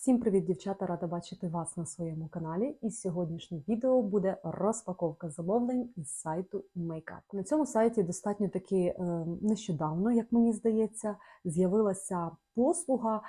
Всім привіт, дівчата! Рада бачити вас на своєму каналі. І сьогоднішнє відео буде розпаковка замовлень із сайту Makeup. На цьому сайті достатньо таки е, нещодавно, як мені здається, з'явилася послуга,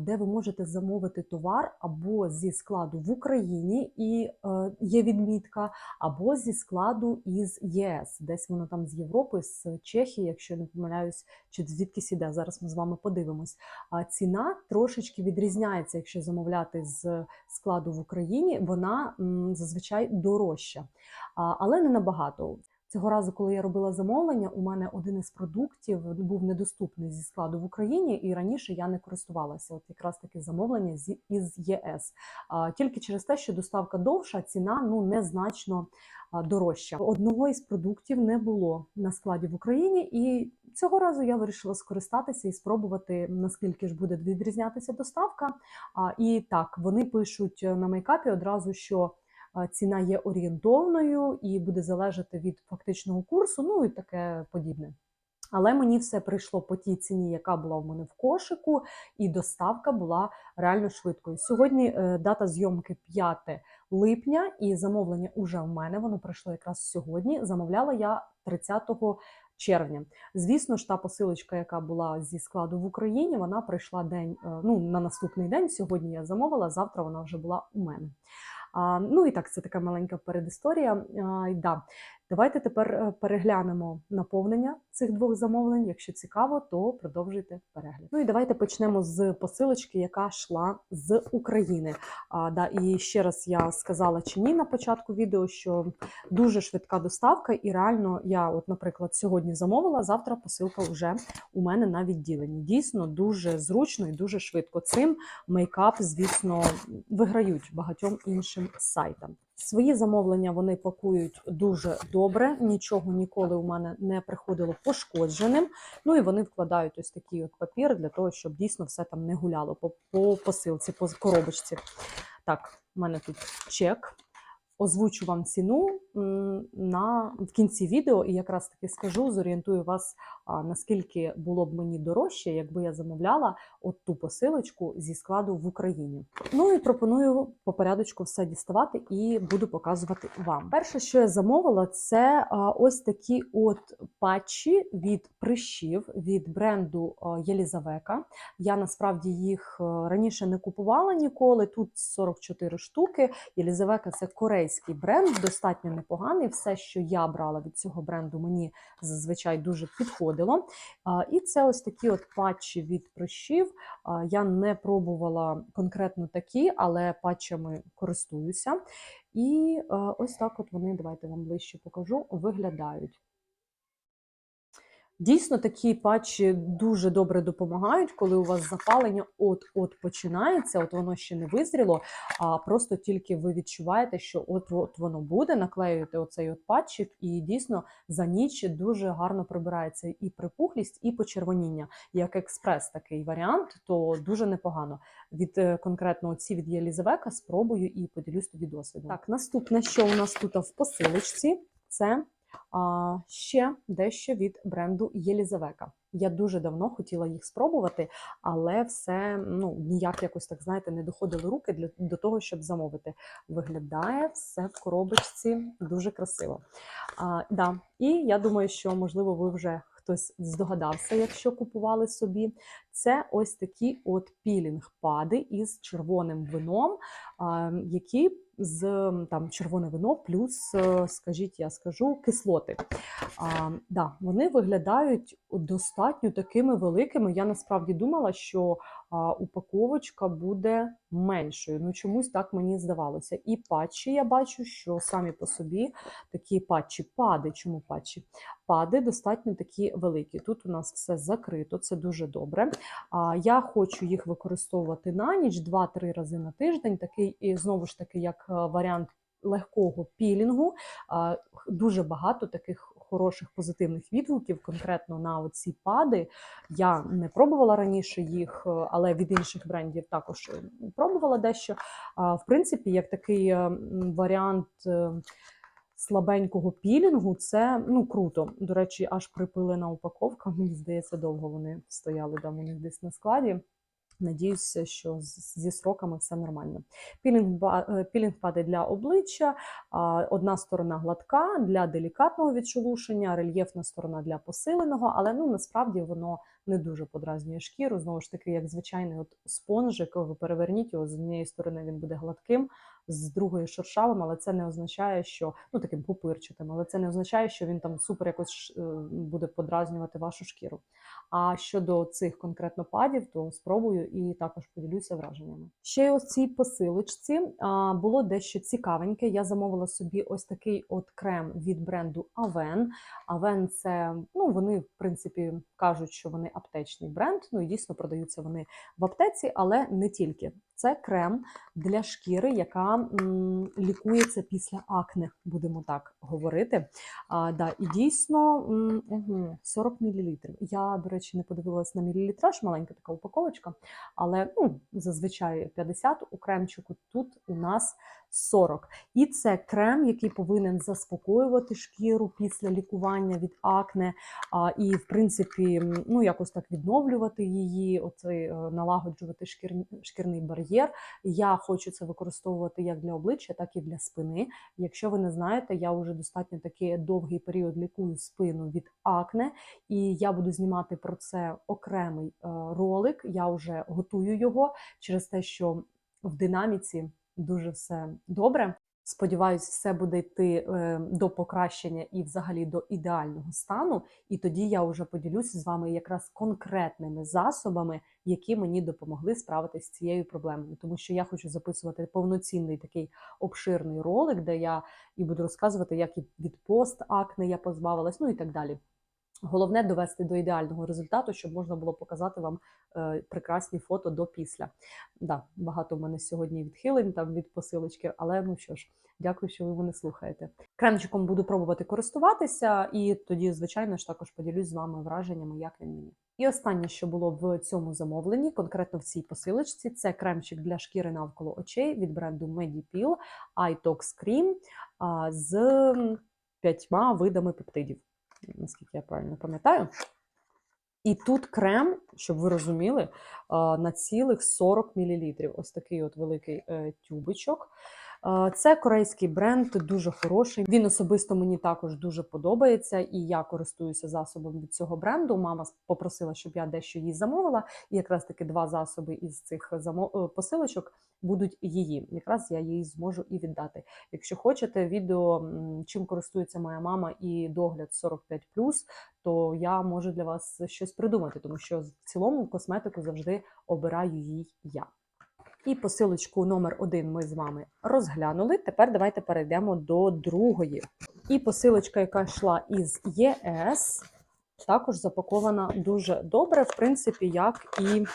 де ви можете замовити товар або зі складу в Україні і е, є відмітка, або зі складу із ЄС, десь воно там з Європи, з Чехії, якщо не помиляюсь, чи звідкись іде. Зараз ми з вами подивимось. А ціна трошечки відрізняється, якщо замовляти з складу в Україні, вона зазвичай дорожча, але не набагато. Цього разу, коли я робила замовлення, у мене один із продуктів був недоступний зі складу в Україні, і раніше я не користувалася. От якраз таки замовлення із ЄС. Тільки через те, що доставка довша, ціна ну незначно дорожча. Одного із продуктів не було на складі в Україні, і цього разу я вирішила скористатися і спробувати, наскільки ж буде відрізнятися доставка. І так, вони пишуть е, на мейкапі одразу, що ціна є орієнтовною і буде залежати від фактичного курсу, ну і таке подібне. Але мені все прийшло по тій ціні, яка була в мене в кошику, і доставка була реально швидкою. Сьогодні е, дата зйомки 5 липня, і замовлення уже в мене. Воно прийшло якраз сьогодні. Замовляла я 30 червня. Звісно ж, та посилочка, яка була зі складу в Україні, вона прийшла день е, ну, на наступний день. Сьогодні я замовила, завтра вона вже була у мене. Ну і так, це така маленька передісторія. Да. Давайте тепер е, переглянемо наповнення цих двох замовлень. Якщо цікаво, то продовжуйте перегляд. Ну і давайте почнемо з посилочки, яка йшла з України. А, да, і ще раз я сказала чи ні на початку відео, що дуже швидка доставка, і реально я, от, наприклад, сьогодні замовила, завтра посилка вже у мене на відділенні. Дійсно, дуже зручно і дуже швидко. Цим мейкап, звісно, виграють багатьом іншим сайтам. Свої замовлення вони пакують дуже добре. Нічого ніколи у мене не приходило пошкодженим. Ну і вони вкладають ось такий от папір для того, щоб дійсно все там не гуляло по, по посилці, по коробочці. Так, у мене тут чек. Озвучу вам ціну на в кінці відео, і якраз таки скажу, зорієнтую вас, наскільки було б мені дорожче, якби я замовляла от ту посилочку зі складу в Україні. Ну і пропоную по порядочку все діставати і буду показувати вам. Перше, що я замовила, це ось такі от патчі від прищів від бренду Єлізавека. Я насправді їх е, раніше не купувала ніколи. Тут 44 штуки. Єлізавека це корейський бренд, достатньо непоганий. Все, що я брала від цього бренду, мені зазвичай дуже підходило. І це ось такі от патчі від прищів. Я не пробувала конкретно такі, але патчами користуюся. І е, ось так от вони, давайте вам ближче покажу, виглядають. Дійсно, такі патчі дуже добре допомагають, коли у вас запалення от-от починається, от воно ще не визріло, а просто тільки ви відчуваєте, що от-от воно буде, наклеюєте оцей от патчик, і дійсно за ніч дуже гарно прибирається і припухлість, і почервоніння. Як експрес такий варіант, то дуже непогано. Від е, конкретно ці від Єлізавека спробую і поділюсь тоді досвідом. Так, наступне, що у нас тут в посилочці, це а, ще дещо від бренду Єлізавека. Я дуже давно хотіла їх спробувати, але все ну ніяк якось так знаєте не доходили руки для до того, щоб замовити. Виглядає все в коробочці дуже красиво. А, да. І я думаю, що можливо ви вже хтось здогадався, якщо купували собі. Це ось такі от пілінг-пади із червоним вином, які з там червоне вино, плюс, е, скажіть, я скажу, кислоти. А, да, вони виглядають достатньо такими великими. Я насправді думала, що а, упаковочка буде меншою. Ну чомусь так мені здавалося. І патчі я бачу, що самі по собі такі патчі, пади. Чому патчі? Пади достатньо такі великі. Тут у нас все закрито, це дуже добре. Я хочу їх використовувати на ніч 2-3 рази на тиждень. Такий і знову ж таки, як е, варіант легкого пілінгу. Дуже багато таких хороших позитивних відгуків конкретно на оці пади. Я не пробувала раніше їх, е, але від інших брендів також е, пробувала дещо. В принципі, як такий е, варіант. Слабенького пілінгу це ну круто. До речі, аж припилена упаковка. Мені здається, довго вони стояли там у них десь на складі. Надіюся, що зі сроками все нормально. Пілінг, е, пілінг падає для обличчя, одна сторона гладка для делікатного відшелушення, рельєфна сторона для посиленого, але ну насправді воно не дуже подразнює шкіру. Знову ж таки, як звичайний от спонжик, ви переверніть його з однієї сторони, він буде гладким, з другої шершавим, але це не означає, що ну таким пупирчатим, але це не означає, що він там супер якось е, буде подразнювати вашу шкіру. А щодо цих конкретно падів, то спробую і також поділюся враженнями. Ще й ось цій посилочці було дещо цікавеньке. Я замовила собі ось такий от крем від бренду Aven. Aven – це ну вони в принципі кажуть, що вони аптечний бренд. Ну і дійсно продаються вони в аптеці, але не тільки. Це крем для шкіри, яка лікується після акне, будемо так говорити. А, да, і дійсно угу, 40 мл. Я, до речі, не подивилась на мілілітраж, маленька така упаковочка, але ну, зазвичай 50 у кремчику. Тут у нас 40. І це крем, який повинен заспокоювати шкіру після лікування від акне, і, в принципі, ну якось так відновлювати її, оцей е, налагоджувати шкірний, шкірний бар'єр. Я хочу це використовувати як для обличчя, так і для спини. Якщо ви не знаєте, я вже достатньо такий довгий період лікую спину від акне, і я буду знімати про це окремий е, ролик. Я вже готую його через те, що в динаміці дуже все добре. Сподіваюсь, все буде йти е, до покращення і взагалі до ідеального стану. І тоді я вже поділюся з вами якраз конкретними засобами, які мені допомогли справитися з цією проблемою. Тому що я хочу записувати повноцінний такий обширний ролик, де я і буду розказувати, як і від пост-акне я позбавилась, ну і так далі. Головне довести до ідеального результату, щоб можна було показати вам е, прекрасні фото до після. Да, багато в мене сьогодні відхилень там від посилочки, але ну що ж, дякую, що ви мене слухаєте. Кремчиком буду пробувати користуватися, і тоді, звичайно ж, також поділюсь з вами враженнями, як він мені. І останнє, що було в цьому замовленні, конкретно в цій посилочці, це кремчик для шкіри навколо очей від бренду Medipil iTox Cream з п'ятьма видами пептидів наскільки я правильно пам'ятаю. І тут крем, щоб ви розуміли, на цілих 40 мл. Ось такий от великий тюбочок. тюбичок. А, Це корейський бренд, дуже хороший. Він особисто мені також дуже подобається, і я користуюся засобом від цього бренду. Мама попросила, щоб я дещо їй замовила. І якраз таки два засоби із цих е, посилочок будуть її. Якраз я їй зможу і віддати. Якщо хочете відео, чим користується моя мама і догляд 45+, то я можу для вас щось придумати, тому що в цілому косметику завжди обираю їй я. І посилочку номер один ми з вами розглянули. Тепер давайте перейдемо до другої. І посилочка, яка йшла із ЄС, також запакована дуже добре, в принципі, як і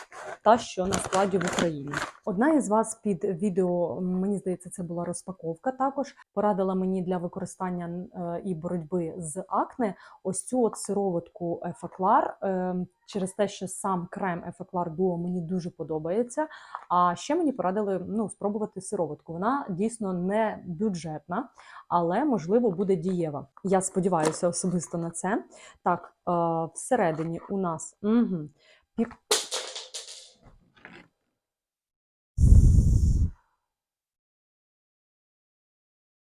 та, що на складі в Україні. Одна із вас під відео, мені здається, це була розпаковка. Також порадила мені для використання е, і боротьби з акне ось цю от сироватку Ефеклар. Е, через те, що сам крем Ефеклар Duo мені дуже подобається. А ще мені порадили ну, спробувати сироватку. Вона дійсно не бюджетна, але можливо буде дієва. Я сподіваюся особисто на це. Так, е, всередині у нас угу,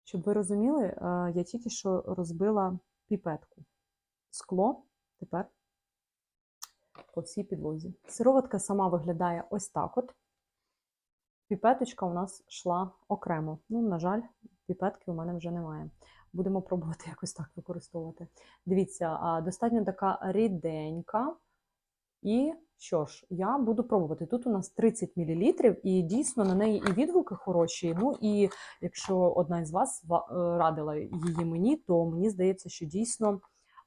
Щоб ви розуміли, е, я тільки що розбила піпетку. Скло тепер по всій підлозі. Сироватка сама виглядає ось так от. Піпеточка у нас йшла окремо. Ну, на жаль, піпетки у мене вже немає. Будемо пробувати якось так використовувати. Дивіться, достатньо така ріденька. І що ж, я буду пробувати. Тут у нас 30 мл, і дійсно на неї і відгуки хороші. Ну і якщо одна із вас ва- е, радила її мені, то мені здається, що дійсно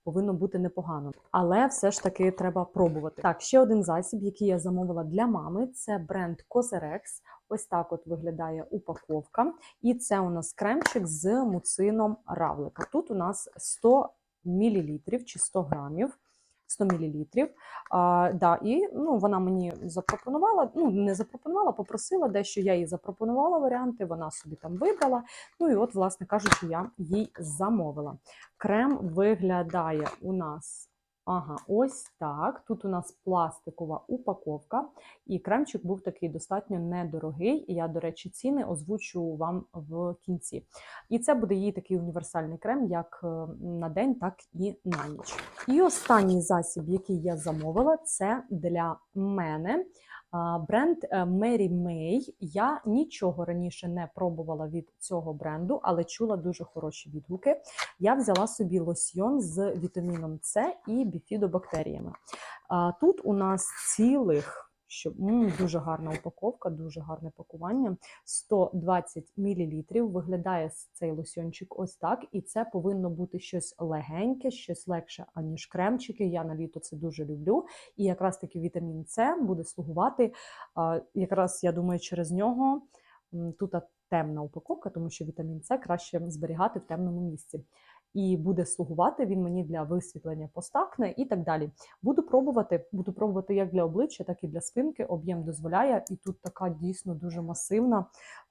повинно бути непогано. Але все ж таки треба пробувати. Так, ще один засіб, який я замовила для мами, це бренд Cosrx. Ось так от виглядає упаковка. І це у нас кремчик з муцином равлика. Тут у нас 100 мл чи 100 грамів. 100 мл. А, да, і ну, вона мені запропонувала, ну не запропонувала, попросила дещо. Я їй запропонувала варіанти, вона собі там вибрала. Ну і от, власне кажучи, я їй замовила. Крем виглядає у нас Ага, ось так. Тут у нас пластикова упаковка, і кремчик був такий достатньо недорогий. І я, до речі, ціни озвучу вам в кінці. І це буде її такий універсальний крем, як е, на день, так і на ніч. І останній засіб, який я замовила, це для мене. Бренд е, Mary May. Я нічого раніше не пробувала від цього бренду, але чула дуже хороші відгуки. Я взяла собі лосьйон з вітаміном С і біфідобактеріями. Тут у нас цілих. Що м, дуже гарна упаковка, дуже гарне пакування. 120 мл. Виглядає цей лосьончик ось так, і це повинно бути щось легеньке, щось легше, аніж кремчики. Я на літо це дуже люблю. І якраз таки вітамін С буде слугувати. Якраз я думаю, через нього тут темна упаковка, тому що вітамін С краще зберігати в темному місці. І буде слугувати він мені для висвітлення постакне і так далі. Буду пробувати, буду пробувати як для обличчя, так і для спинки. Об'єм дозволяє. І тут така дійсно дуже масивна,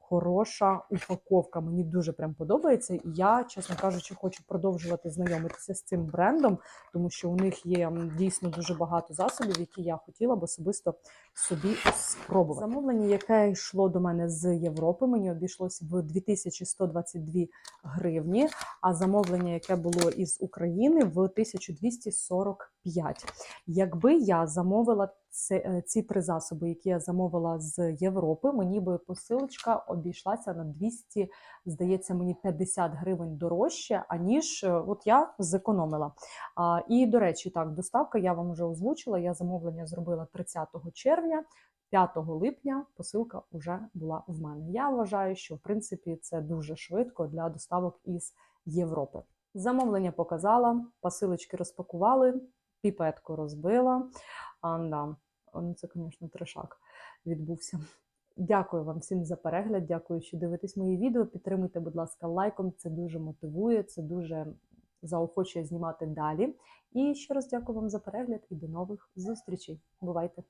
хороша упаковка. Мені дуже прям подобається. І я, чесно кажучи, хочу продовжувати знайомитися з цим брендом, тому що у них є дійсно дуже багато засобів, які я хотіла б особисто собі спробувати. Замовлення, яке йшло до мене з Європи, мені обійшлось в 2122 гривні, а замовлення, яке було із України, в 1245. Якби я замовила ці три засоби, які я замовила з Європи, мені би посилочка обійшлася на 200, здається, мені 50 гривень дорожче, аніж е, от я зекономила. А, і, до речі, так, доставка я вам вже озвучила. Я замовлення зробила 30 червня. 5 липня посилка вже була в мене. Я вважаю, що в принципі це дуже швидко для доставок із Європи. Замовлення показала, посилочки розпакували, піпетку розбила. А, да, ну це, звісно, трешак відбувся. Дякую вам всім за перегляд. Дякую, що дивитесь мої відео. Підтримуйте, будь ласка, лайком. Це дуже мотивує, це дуже заохочує знімати далі. І ще раз дякую вам за перегляд і до нових зустрічей. Бувайте!